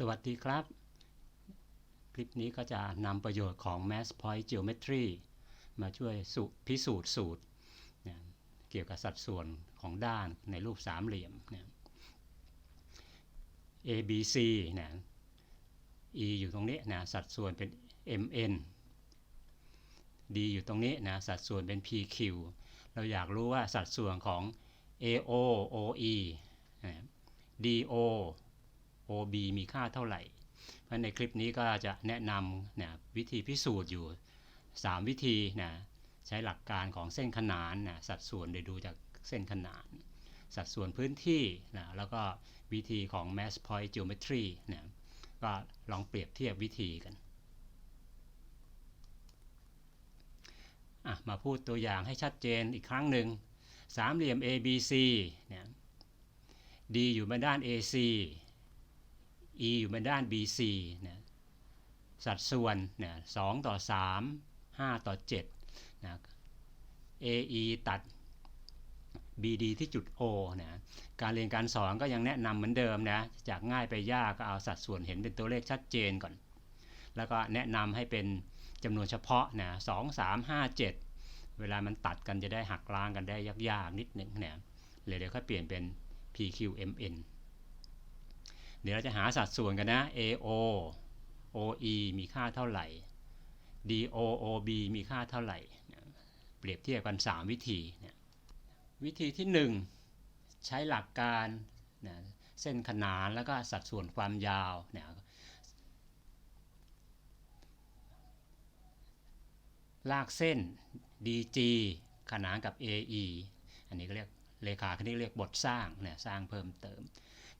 สวัสดีครับ คลิปนี้ก็จะนำประโยชน์ของ Mass Point Geometry มาช่วยพิสูจน์สูตรนะเกี่ยวกับสัดส่วนของด้านในรูปสามเหลี่ยมนะ ABC นะ E อยู่ตรงนี้นะสัดส่วนเป็น MN D อยู่ตรงนี้นะสัดส่วนเป็น PQ เราอยากรู้ว่าสัดส่วนของ AO OE นะ DO OB มีค่าเท่าไหร่ เพราะในคลิปนี้ก็จะแนะนำนะวิธีพิสูจน์อยู่ 3 วิธีนะใช้หลักการของเส้นขนานนะสัดส่วนโดยดูจากเส้นขนาน สัดส่วนพื้นที่นะแล้วก็วิธีของ mass point geometry นะก็ลองเปรียบเทียบวิธีกันมาพูดตัวอย่างให้ชัดเจนอีกครั้งหนึ่งสามเหลี่ยม ABC เนี่ย D อยู่บนด้าน AC E อยู่บนด้าน BC นะสัดส่วนนะ2ต่อ 3 5 ต่อ7นะ AE ตัด BD ที่จุด O นะการเรียนการสอนก็ยังแนะนำเหมือนเดิมนะจากง่ายไปยากก็เอาสัดส่วนเห็นเป็นตัวเลขชัดเจนก่อน แล้วก็แนะนำให้เป็นจำนวนเฉพาะนะ2 3 5 7เวลามันตัดกันจะได้หักล้างกันได้ยากๆนิดหนึ่งนะเลยเดี๋ยวค่อยเปลี่ยนเป็น PQMN เดี๋ยวเราจะหาสัดส่วนกันนะ AO OE มีค่าเท่าไหร่ DO OB มีค่าเท่าไหร่ เปรียบเทียบกัน 3 วิธีวิธีที่ 1 ใช้หลักการนะเส้นขนานแล้วก็สัดส่วนความยาวนะลากเส้น DG ขนานกับ AE อันนี้ก็เรียกเลขาคณิตเรียกบทสร้างเนี่ยสร้างเพิ่มเติม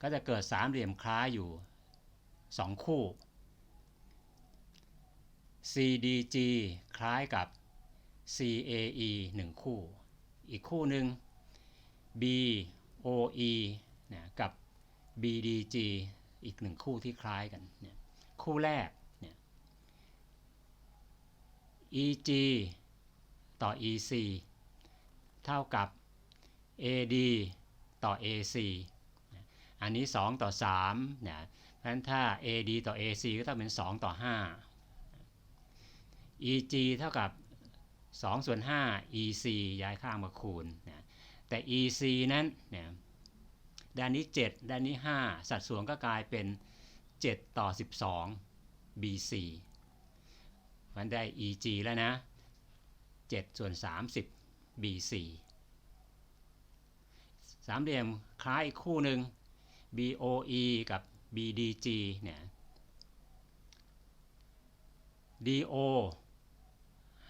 ก็จะเกิดสามเหลี่ยมคล้ายอยู่ 2 คู่ CDG คล้ายกับ CAE 1 คู่ อีกคู่หนึ่ง BOE นะกับ BDG อีกหนึ่งคู่ที่คล้ายกันเนี่ยคู่แรกเนี่ย EG ต่อ EC เท่ากับ AD ต่อ AC อันนี้ 2 ต่อ3นะเพราะฉะนั้นถ้า AD ต่อ AC ก็ต้องเป็น 2 ต่อ 5 EG เท่ากับ2ส่วน5 EC ย้ายข้างมาคูณนะแต่ EC นั้นนะด้านนี้ 7 ด้านนี้ 5 สัดส่วนก็กลายเป็น 7 ต่อ 12 BC มันได้ EG แล้วนะ 7 ส่วน 30 BC สามเหลี่ยมคล้ายอีกคู่หนึ่ง BOE กับ BDG เนี่ย DO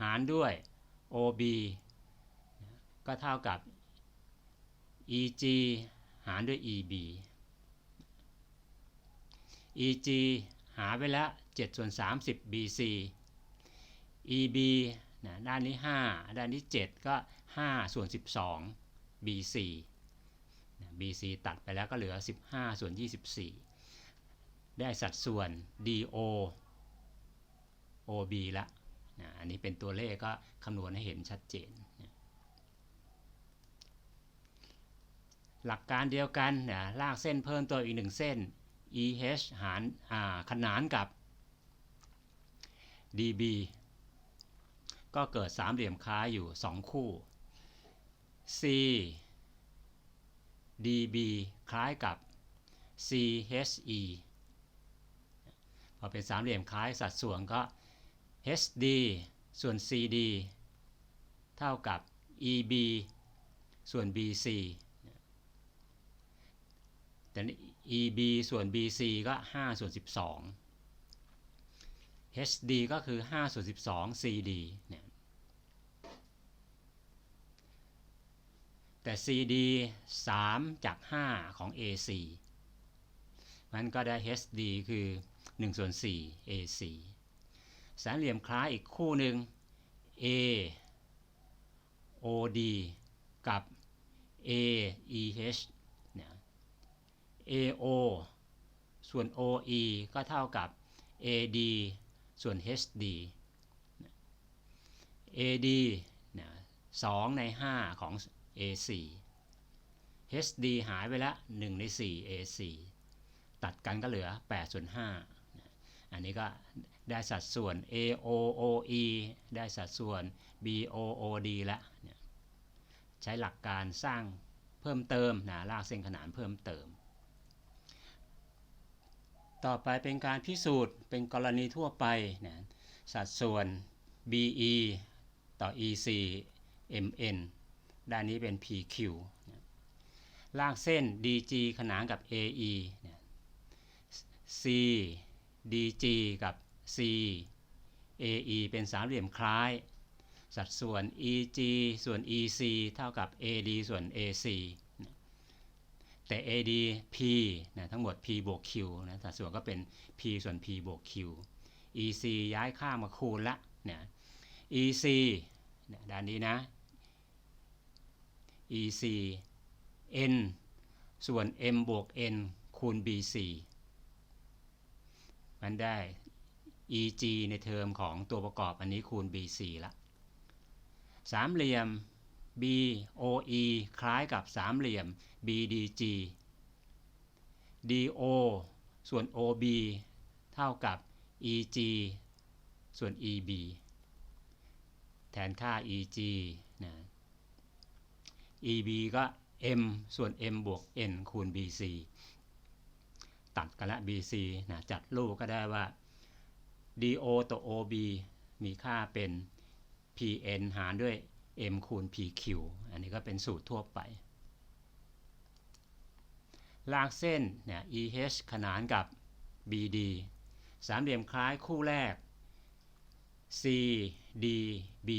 หารด้วย OB ก็เท่ากับ EG หารด้วย EB EG หาไปแล้ว7ส่วน30 BC EB นะด้านนี้ 5 ด้านนี้ 7 ก็ 5 ส่วน 12 BC BC ตัดไปแล้วก็เหลือ 15 ส่วน 24 ได้สัดส่วน DO OB ละนะอันนี้เป็นตัวเลขก็คำนวณให้เห็นชัดเจนนะหลักการเดียวกันนะลากเส้นเพิ่มตัวอีกหนึ่งเส้น EH หารขนานกับ DB ก็เกิดสามเหลี่ยมค้ายอยู่ 2 คู่ C dB คล้ายกับ CHE พอเป็นสามเหลี่ยมคล้ายสัดส่วนก็ HD ส่วน CD เท่ากับ EB ส่วน BC แต่ EB ส่วน BC ก็ 5 ส่วน 12 HD ก็คือ 5 ส่วน 12 CD เนี่ย แต่ CD 3 จาก 5 ของ AC มันก็ได้ HD คือ1ส่วน4 AC สามเหลี่ยมคล้ายอีกคู่หนึ่ง A OD กับ AEH เนี่ย AO ส่วน OE ก็เท่ากับ AD ส่วน HD AD เนี่ย2ใน 5 ของ AC HD หายไปล้ว1ใน 4 AC ตัดกันก็เหลือ8ส่วน5อันนี้ก็ได้สัดส่วน AOOE ได้สัดส่วน BOOD ล้วเนี่ยใช้หลักการสร้างเพิ่มเติมนะลากเส้นขนานเพิ่มเติม ต่อไปเป็นการพิสูจน์เป็นกรณีทั่วไปนะสัดส่วน BE ต่อ EC MN ด้านนี้เป็น PQ ลากเส้น DG ขนานกับ AE นะ C DG กับ C AE เป็นสามเหลี่ยมคล้าย สัดส่วน EG ส่วน EC เท่ากับ AD ส่วน AC แต่ AD P นะทั้งหมด P บวก Q นะสัดส่วนก็เป็น P ส่วน P บวก Q EC ย้ายข้ามาคูณละนะ EC นะด้านนี้นะ EC N ส่วน M บวก N คูณ BC มันได้ EG ในเทอมของตัวประกอบอันนี้คูณ BC ละสามเหลี่ยม BOE คล้ายกับสามเหลี่ยม BDG DO ส่วน OB เท่ากับ EG ส่วน EB แทนค่า EG นะ EB ก็ M ส่วน M บวก N คูณ BC ตัดกันละ BC นะจัดรูปก็ได้ว่า DO ต่อ OB มีค่าเป็น PN หารด้วย M คูณ PQ อันนี้ก็เป็นสูตรทั่วไป ลากเส้นเนี่ย EH ขนานกับ BD สามเหลี่ยมคล้ายคู่แรก CDB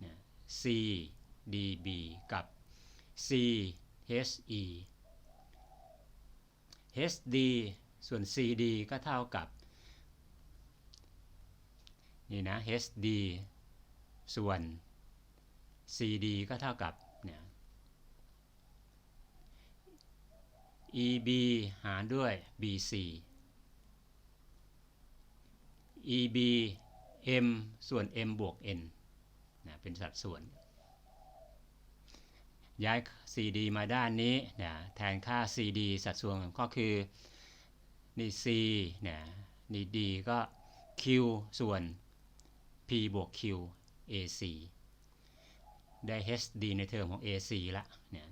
เนี่ย CDB กับ CHE HD ส่วน CD ก็เท่ากับนี่นะ HD ส่วน CD ก็เท่ากับเนี่ย EB หารด้วย BC EB M ส่วน M บวก N นะเป็นสัดส่วน ย้าย CD มาด้านนี้นะแทนค่า CD สัดส่วนก็คือ นี่ C นะนี่ D ก็ Q ส่วน P บวก Q AC ได้ HD ในเทอมของ AC ละเนี่ย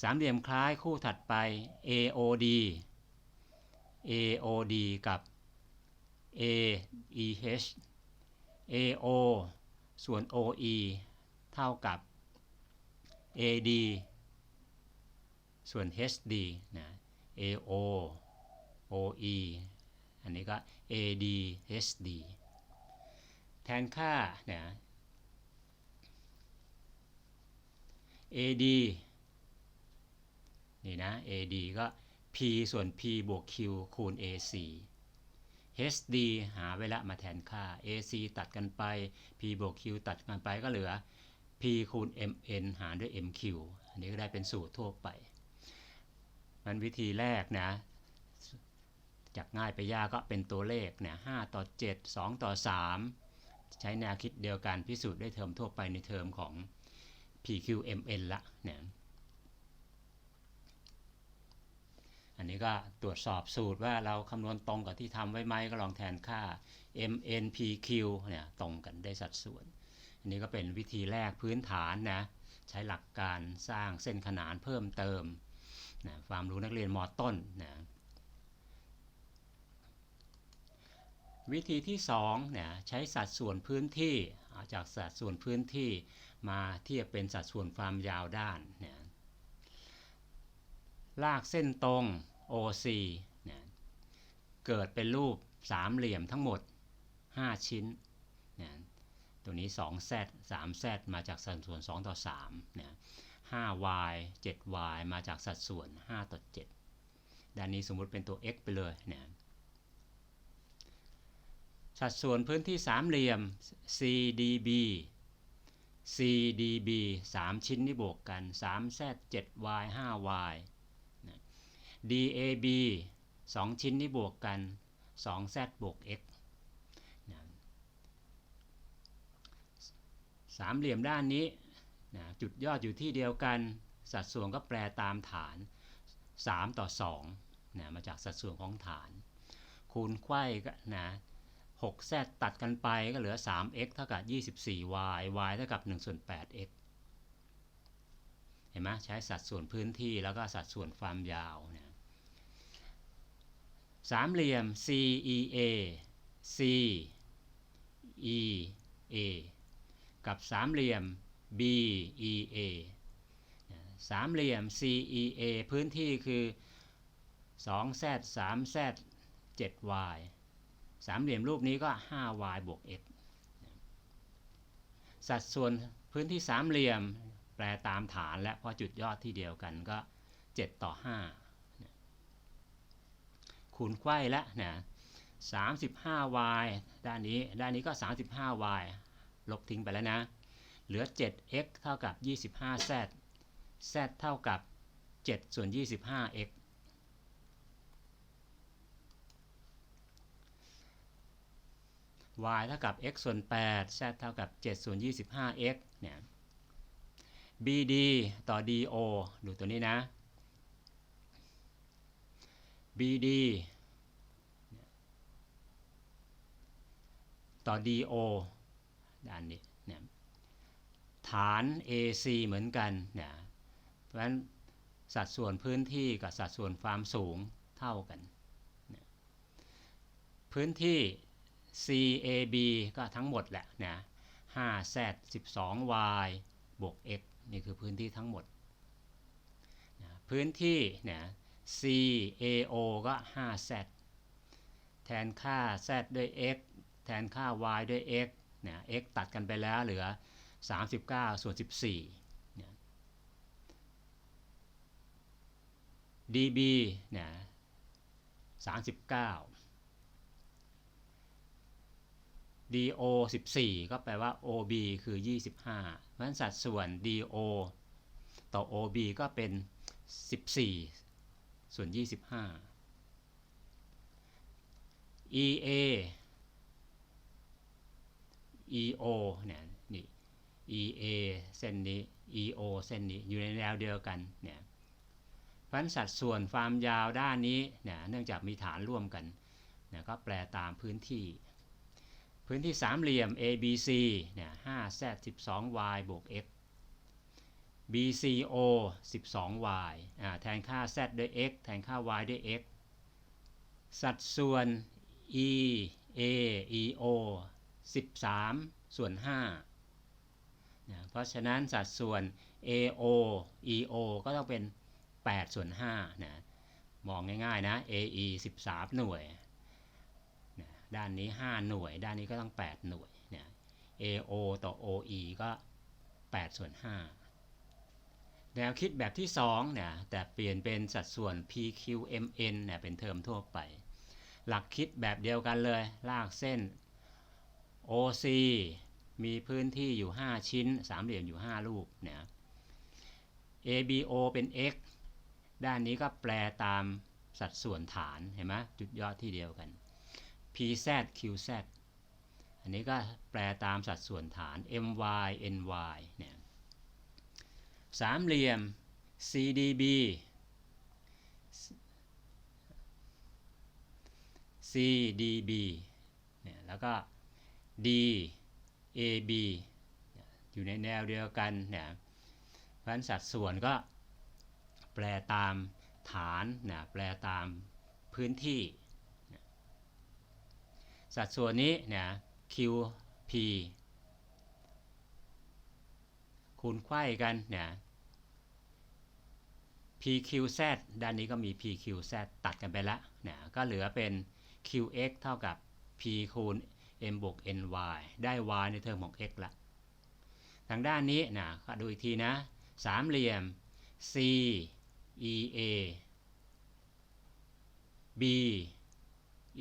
สามเหลี่ยมคล้ายคู่ถัดไป AOD AOD กับ AEH AO ส่วน OE เท่ากับ AD ส่วน HD นะ AO OE อันนี้ก็ AD HD แทนค่านะ AD นี่นะ AD ก็ P ส่วน P บวก Q คูณ AC HD หาไว้ละมาแทนค่า AC ตัดกันไป P บวก Q ตัดกันไปก็เหลือ คูณ MN หารด้วย MQ อันนี้ก็ได้เป็นสูตรทั่วไป มันวิธีแรกนะจากง่ายไปยากก็เป็นตัวเลขเนี่ย5ต่อ 7 2 ต่อ 3 ใช้แนวคิดเดียวกันพิสูจน์ได้เทอมทั่วไปในเทอมของ PQMN ละเนี่ยอันนี้ก็ตรวจสอบสูตรว่าเราคำนวณตรงกับที่ทำไว้ไหมก็ลองแทนค่า MNPQ เนี่ยตรงกันได้สัดส่วน อันนี้ก็เป็นวิธีแรกพื้นฐานนะใช้หลักการสร้างเส้นขนานเพิ่มเติมนะความรู้นักเรียนมต้นนะวิธีที่2เนี่ยใช้สัดส่วนพื้นที่เอาจากสัดส่วนพื้นที่มาเทียบเป็นสัดส่วนความยาวด้านเนี่ยลากเส้นตรง OC เนี่ยเกิดเป็นรูปสามเหลี่ยมทั้งหมด 5 ชิ้นเนี่ย ตัวนี้ 2z 3z มาจากสัดส่วน 2 ต่อ3เนี่ย 5y 7y มาจากสัดส่วน 5 ต่อ 7 ด้านนี้สมมุติเป็นตัว x ไปเลยเนี่ยสัดส่วนพื้นที่สามเหลี่ยม CDB CDB 3 ชิ้นที่บวกกัน 3z 7y 5y DAB 2 ชิ้นที่บวกกัน 2z บวก x นะ สามเหลี่ยมด้านนี้นะจุดยอดอยู่ที่เดียวกัน สัดส่วนก็แปลตามฐาน 3 ต่อ2นะมาจากสัดส่วนของฐาน คูณไขว้ก็นะ 6z ตัดกันไปก็เหลือ 3x เท่ากับ 24y y เท่ากับ1ส่วน 8x เห็นไหมใช้สัดส่วนพื้นที่แล้วก็สัดส่วนความยาวนะสามเหลี่ยม CEA CEA กับสามเหลี่ยม BEA สามเหลี่ยม CEA พื้นที่คือ 2z 3z 7y สามเหลี่ยมรูปนี้ก็ 5y บวก x สัดส่วนพื้นที่สามเหลี่ยมแปลตามฐานและเพราะจุดยอดที่เดียวกันก็ 7 ต่อ 5 คูณไขว้ละนะ 35y ด้านนี้ ด้านนี้ก็ 35y ลบทิ้งไปแล้วนะ เหลือ 7x เท่ากับ 25z z เท่ากับ 7 ส่วน 25x y เท่ากับ x ส่วน 8 z เท่ากับ 7 ส่วน 25x เนี่ย BD ต่อ DO ดูตัวนี้นะ BD ต่อ DO ด้านนี้เนี่ยฐาน AC เหมือนกันเนี่ยเพราะฉะนั้นสัดส่วนพื้นที่กับสัดส่วนความสูงเท่ากันนพื้นที่ CAB ก็ทั้งหมดแหละนะ 5z 12y บวก x นี่คือพื้นที่ทั้งหมดนะพื้นที่นะ CAO ก็ 5z แทนค่า z ด้วย x แทนค่า y ด้วย x นะ x ตัดกันไปแล้วเหลือ 39 ส่วน 14นะ dB นะ39 DO 14 ก็แปลว่า OB คือ 25เพราะฉะนั้นสัดส่วน DO ต่อ OB ก็เป็น 14 ส่วน 25 EA EO เนี่ยนี่ EA เส้นนี้ EO เส้นนี้อยู่ในแนวเดียวกันเนี่ยพันสัดส่วนความยาวด้านนี้เนี่ยเนื่องจากมีฐานร่วมกันเนี่ยก็แปลตามพื้นที่ พื้นที่สามเหลี่ยม ABC เนี่ย 5z 12y บวก x BCO 12y อ่าแทนค่า z ด้วย x แทนค่า y ด้วย x สัดส่วน EA EO 13 ส่วน5นะเพราะฉะนั้นสัดส่วน AO EO ก็ต้องเป็น 8 ส่วน5นะมองง่ายๆนะ AE 13 หน่วยนะด้านนี้ 5 หน่วย ด้านนี้ก็ต้อง 8 หน่วยนะ AO ต่อ OE ก็ 8 ส่วน 5 แนวคิดแบบที่2เนี่ยแต่เปลี่ยนเป็นสัดส่วน PQMN เนี่ยเป็นเทอมทั่วไป หลักคิดแบบเดียวกันเลย ลากเส้น OC มีพื้นที่อยู่ 5 ชิ้น สามเหลี่ยมอยู่ 5 ลูกเนี่ย ABO เป็น x ด้านนี้ก็แปลตามสัดส่วนฐานเห็นไหมจุดยอดที่เดียวกัน PZ QZ อันนี้ก็แปลตามสัดส่วนฐาน MY NY เนี่ยสามเหลี่ยม CDB CDB เนี่ยแล้วก็ D A B อยู่ในแนวเดียวกันเนี่ยเพราะฉะนั้นสัดส่วนก็แปลตามฐานนะแปลตามพื้นที่ สัดส่วนนี้เนี่ย QP คูณไขว้กันเนี่ย PQZ ด้านนี้ก็มี PQZ ตัดกันไปแล้วเนี่ยก็เหลือเป็น QX เท่ากับ P คูณ m บวก ny ได้ y ในเทอมของ x ละ ทางด้านนี้นะก็ดูอีกทีนะ สามเหลี่ยม c e a b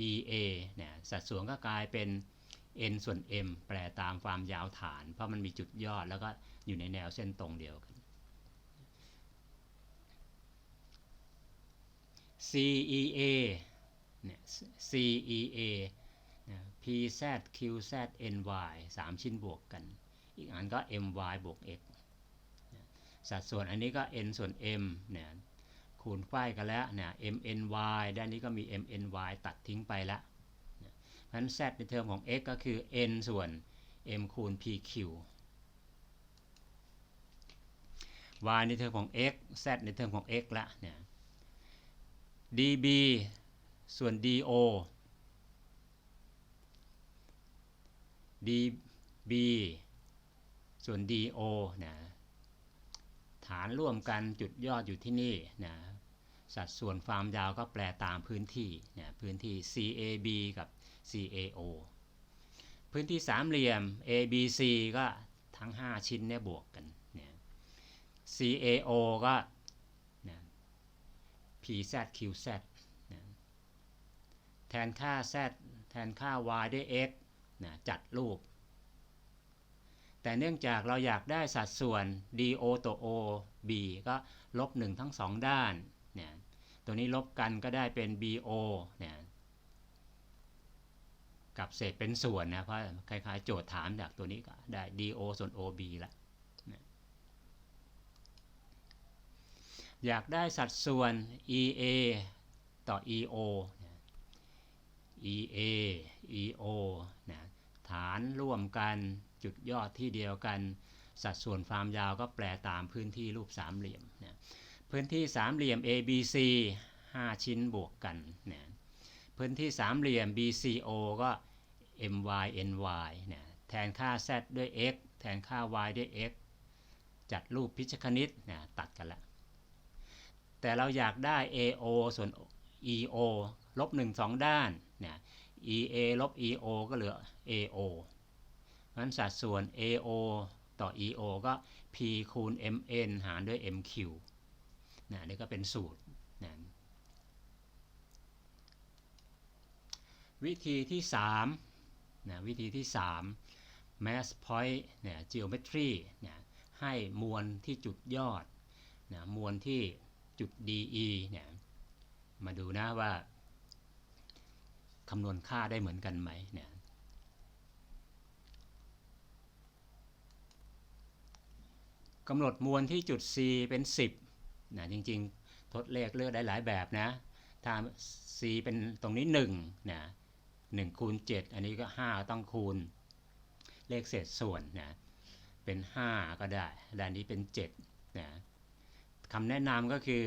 e a เนี่ยสัดส่วนก็กลายเป็น n ส่วน m แปลตามความยาวฐาน เพราะมันมีจุดยอดแล้วก็อยู่ในแนวเส้นตรงเดียวกัน c e a เนี่ย c e a pz qz ny 3 ชิ้นบวกกัน อีกอันก็ my บวก x สัดส่วนอันนี้ก็ n ส่วน m เนี่ยคูณฝ้ายกันแล้วเนี่ย mny ด้านนี้ก็มี mny ตัดทิ้งไปแล้วนะเพราะฉะนั้น z ในเทอมของ x ก็คือ n ส่วน m คูณ pq y ในเทอมของ x z ในเทอมของ x ละเนี่ย db ส่วน do db ส่วน do นะฐานร่วมกันจุดยอดอยู่ที่นี่นะสัดส่วนความยาวก็แปลตามพื้นที่นะพื้นที่ CAB กับ CAO พื้นที่สามเหลี่ยม ABC ก็ทั้ง 5 ชิ้นเนี่ยบวกกันนะ CAO ก็นะ PZQZ นะแทนค่า Z แทนค่า Y ด้วย X นะจัดรูป แต่เนื่องจากเราอยากได้สัดส่วน DO ต่อ OB ก็ลบ1ทั้ง 2 ด้านเนี่ยตัวนี้ลบกันก็ได้เป็น BO เนี่ยกับเศษเป็นส่วนนะเพราะคล้ายๆ โจทย์ถามจากตัวนี้ก็ได้ DO ส่วน OB ละอยากได้สัดส่วน EA ต่อ EO EA EO นะ ฐานร่วมกันจุดยอดที่เดียวกัน สัดส่วนความยาวก็แปลตามพื้นที่รูปสามเหลี่ยมนะพื้นที่สามเหลี่ยม ABC 5 ชิ้นบวกกันนะพื้นที่สามเหลี่ยม BCO ก็ my ny นะแทนค่า z ด้วย x แทนค่า y ด้วย x จัดรูปพิชคณิตนะตัดกันละ แต่เราอยากได้ AO ส่วน EO ลบ1 2 ด้านนะ EA ลบ EO ก็เหลือ AO เพราะฉะนั้นสัดส่วน AO ต่อ EO ก็ P คูณ MN หารด้วย MQ นะนี่ก็เป็นสูตรนะวิธีที่3นะวิธีที่ 3 mass point เนี่ย geometry เนี่ยให้มวลที่จุดยอดนะมวลที่จุด DE เนี่ยมาดูนะว่า คำนวณค่าได้เหมือนกันไหมเนี่ยกำหนดมวลที่จุด C เป็น 10นะจริงๆ ทดเลขเลือกได้หลายแบบนะ ถ้า C เป็นตรงนี้1นะ1คูณ7 อันนี้ก็ 5 ต้องคูณ เลขเศษส่วนนะเป็น 5 ก็ได้ด้านนี้เป็น7นะคำแนะนำก็คือ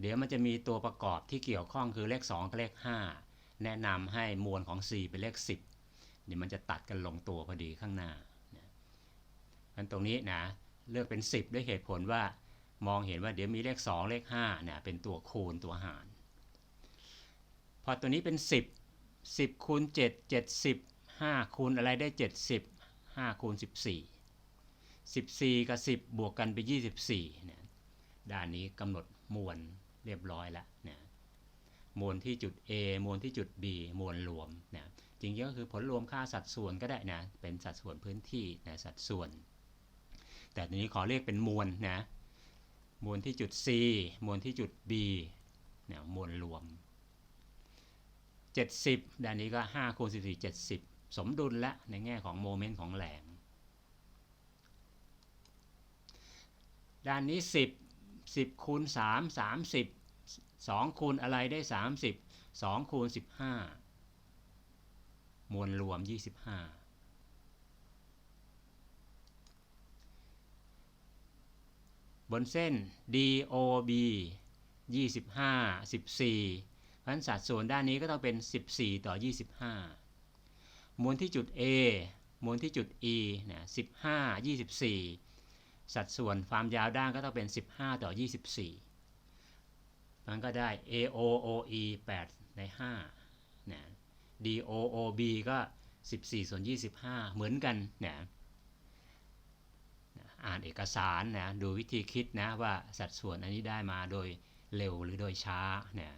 เดี๋ยวมันจะมีตัวประกอบที่เกี่ยวข้องคือเลข 2 กับเลข 5 แนะนำให้มวลของ C เป็นเลข 10เดี๋ยวมันจะตัดกันลงตัวพอดีข้างหน้านะอันตรงนี้นะเลือกเป็น 10 ด้วยเหตุผลว่ามองเห็นว่าเดี๋ยวมีเลข 2 เลข5เนี่ยเป็นตัวคูณตัวหาร พอตัวนี้เป็น 10 10คูณ7 70 5คูณอะไรได้ 70 5คูณ14 14 กับ 10 บวกกันไป 24เนี่ยด้านนี้กำหนดมวลเรียบร้อยแล้วนะ มวลที่จุด A มวลที่จุด B มวลรวมนะจริงๆก็คือผลรวมค่าสัดส่วนก็ได้นะเป็นสัดส่วนพื้นที่นะสัดส่วน แต่ทีนี้ขอเรียกเป็นมวลนะมวลที่จุด C มวลที่จุด B นี่ยมวลรวม 70ด้านนี้ก็5คูณ14 70 สมดุลละในแง่ของโมเมนต์ของแรงด้านนี้ 10 10คูณ3 30 2 คูณอะไรได้ 30 2คูณ15 มวลรวม 25 บนเส้น DOB 25 14พันสัดส่วนด้านนี้ก็ต้องเป็น 14 ต่อ 25 มวลที่จุด A มวลที่จุด E นะ15 24 สัดส่วนความยาวด้านก็ต้องเป็น 15 ต่อ 24 มันก็ได้ AOOE 8 ใน5นะ DOOB ก็ 14 ส่วน 25 เหมือนกันนะอ่านเอกสารนะ ดูวิธีคิดนะว่าสัดส่วนอันนี้ได้มาโดยเร็วหรือโดยช้านะ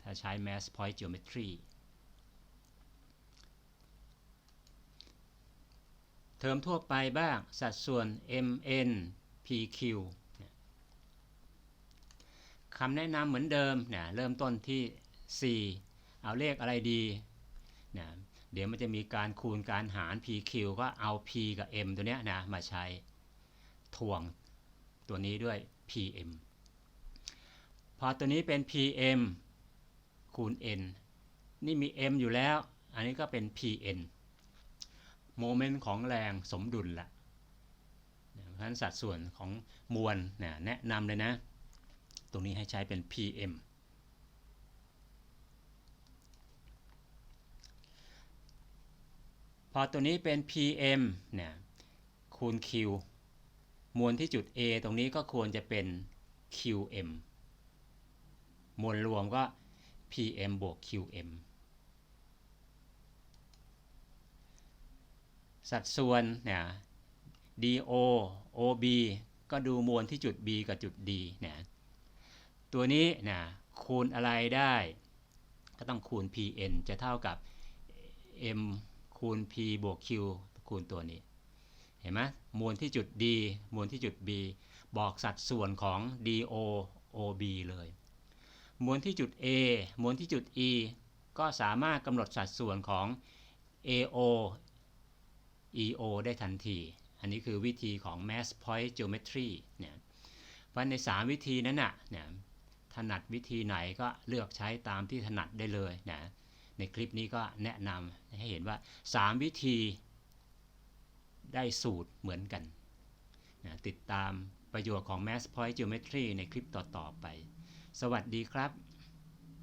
ถ้าใช้ mass point geometry เทอมทั่วไปบ้างสัดส่วน mn pq คำแนะนำเหมือนเดิมนะเริ่มต้นที่ c เอาเลขอะไรดีนะเดี๋ยวมันจะมีการคูณการหาร pq ก็เอา p กับ m ตัวเนี้ยนะมาใช้ถ่วงตัวนี้ด้วย PM พอตัวนี้เป็น pm คูณ n นี่มี m อยู่แล้ว อันนี้ก็เป็น pn โมเมนต์ของแรงสมดุลละเพราะฉะนั้นสัดส่วนของมวลเนี่ยแนะนำเลยนะ รงนี้ให้ใช้เป็น pm พอตัวนี้เป็น pm เนี่ยคูณ q มวลที่จุด A ตรงนี้ก็ควรจะเป็น qm มวลรวมก็ pm บวก qm สัดส่วนเนี่ย do ob ก็ดูมวลที่จุด B กับจุด D เนี่ย ตัวนี้นะคูณอะไรได้ ก็ต้องคูณ pn จะเท่ากับ m คูณ p บวก q คูณตัวนี้ เห็นไหมมวลที่จุด D มวลที่จุด B บอกสัดส่วนของ do ob เลย มวลที่จุด A มวลที่จุด E ก็สามารถกำหนดสัดส่วนของ AO EO ได้ทันที อันนี้คือวิธีของ mass point geometry เนี่ยเพราะใน 3 วิธีนั้นน่ะเนี่ย ถนัดวิธีไหนก็เลือกใช้ตามที่ถนัดได้เลยนะในคลิปนี้ก็แนะนำให้เห็นว่า 3 วิธีได้สูตรเหมือนกันนะติดตามประโยชน์ของ mass point geometry ในคลิปต่อ ๆ ไป สวัสดีครับ